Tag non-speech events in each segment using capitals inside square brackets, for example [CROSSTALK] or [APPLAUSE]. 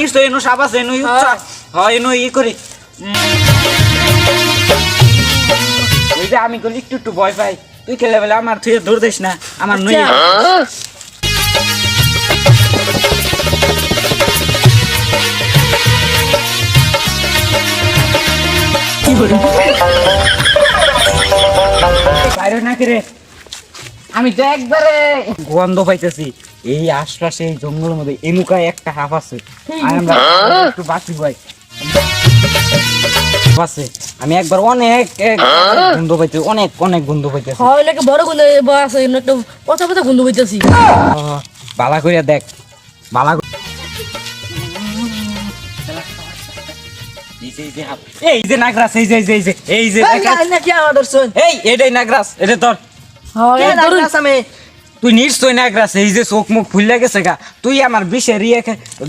নিশ্চয় এনু সাপ আছে এনু উচ্চা। হয়। এনু ই করি। ওই যে আমি গলি একটু একটু ভয় পাই। তুই খেলে বেলে আমার তুই ধর দিস না আমার নই। বাইরে না রে? আমি তো একবারে গন্ধ পাইতেছি। এই আশপাশে এই জঙ্গলের মধ্যে এনুকায় একটা হাফ আছে। আর আমরা একটু বাঁচি ভাই। আছে। আমি একবার অনেক গন্ধ পাইতে অনেক অনেক গন্ধ পাইতেছি। হয় বড়গুলো আছে একটু পচা পচা গন্ধ হইতেছি আহ, বালা করিয়া দেখ। বালা এই যে- এই এই যে নাগরাস এই যে এই যে এই যে এই যে নাকি আমাদের এই এটাই নাগরাস এটা তোর। হয় তুই নিশ্চয় নাগরাস এই যে চোখ মুখ ফুলে গেছে গা। তুই আমার বিষের ইয়ে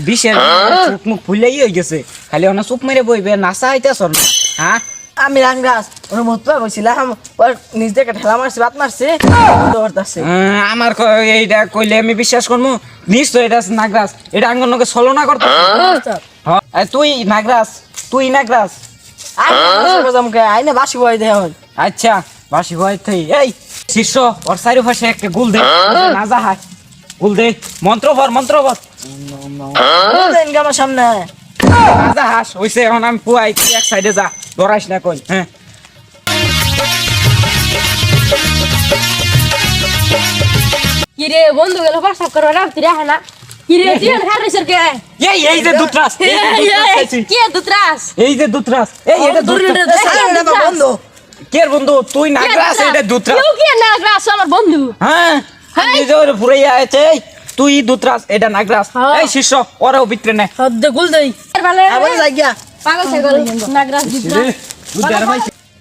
বিষের চোখ মুখ ফুলে হয়ে গেছে। খালি অনা চোখ মেরে বইবে নাচা হইতেছ না। হ্যাঁ? আমি রাংরাস ওর মতো বলছিলাম ওর নিজ থেকে ঠেলা মারছে বাত মারছে করতেছে আমার এইটা কইলে আমি বিশ্বাস করব নিশ্চয় এটা নাগরাস এটা আঙ্গনকে ছলনা করতে। হ্যাঁ, তুই নাগরাস তুই নাগরাস আইনে বাসি বয় দেহ। আচ্ছা বাসি ভয় থাই। এই শিষ্য ওর চারিপাশে একটা গুল দে। না যা হায়। গুল দে। মন্ত্র ভর মন্ত্র ভর আমার সামনে। না যা হাস হইছে এখন আমি পুয়াই তুই এক সাইডে যা ধরাইস না কই হ্যাঁ। কিরে বন্ধু গেল টাকা করে রাখে না তুই কে? এই এই যে দুত্রাস এই যে [LAUGHS] দুত্রাস এই যে দুত্রাস এই এটা দুত্রাস বন্ধু। কে বন্ধু? তুই নাগরাস এটা দুত্রাস কেউ কি না গ্রাস আমার বন্ধু। হ্যাঁ? হ্যাঁ। এই যে ওরে ফুরাইয়া আছে তুই দুত্রাস এটা নাগরাস হ্যাঁ। এই শিষ্য ওরেও ভিতরে নে। হদ্দ গুল দেই। আবার যাই গিয়া। পাগল ছাগল। নাগরাস দুত্রাস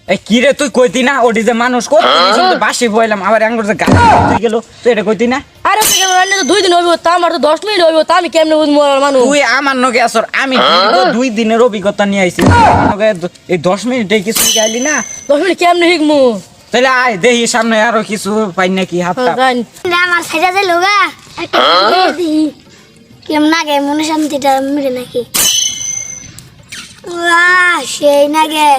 এই কি রে তুই কইতি না? ওটি যে মানুষ কত বাসি বইলাম আবার আঙ্গুর যে গাছ তুই গেল তুই এটা কইতি না? আরে তুই কেমন তো দুই দিন হইব তা আমার তো দশ মিনিট হইব তা আমি কেমনে বুঝব মানুষ? তুই আমার নগে আসর আমি দুই দিনের অভিজ্ঞতা নিয়ে আইছি। আমার নগে দ- এই দশ মিনিটে কিছু গাইলি না? দশ মিনিট কেমনে শিখমু তাহলে আয় দেখি সামনে আরও কিছু পাই নাকি হাতটা। জান। আমার সাইডে যে লোগা একটা কেমন লাগে মনে শান্তিটা মিলে নাকি? সেই নাগে।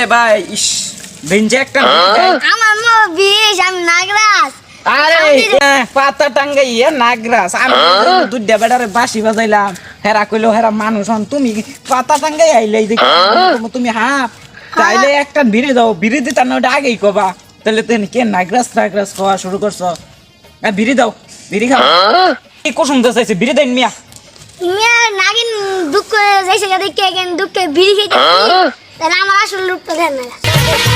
এ ভাই ইস বেঞ্জে একটা আমার মো বিষ আমি নাগরাজ। আরে পাতা টাঙ্গাই এ নাগরাস আমি দুধটা বেড়ারে বাসি বাজাইলাম হেরা কইলো হেরা মানুষ হন তুমি পাতা টাঙ্গাই আইলে দেখি তুমি হাফ। তাইলে একটা ভিড়ে দাও ভিড়ে দিতা না ওটা আগেই কবা। তাহলে তুমি কে নাগরাস নাগরাস খাওয়া শুরু করছ? এ, ভিড়ে দাও ভিড়ি খাও। কি কুসুম তো চাইছে ভিড়ে দেন মিয়া। আর নাগিন দুঃখ যাইছে কেন দুঃখে বিড়ি খেতে তাহলে আমার আসল রূপটা দেন না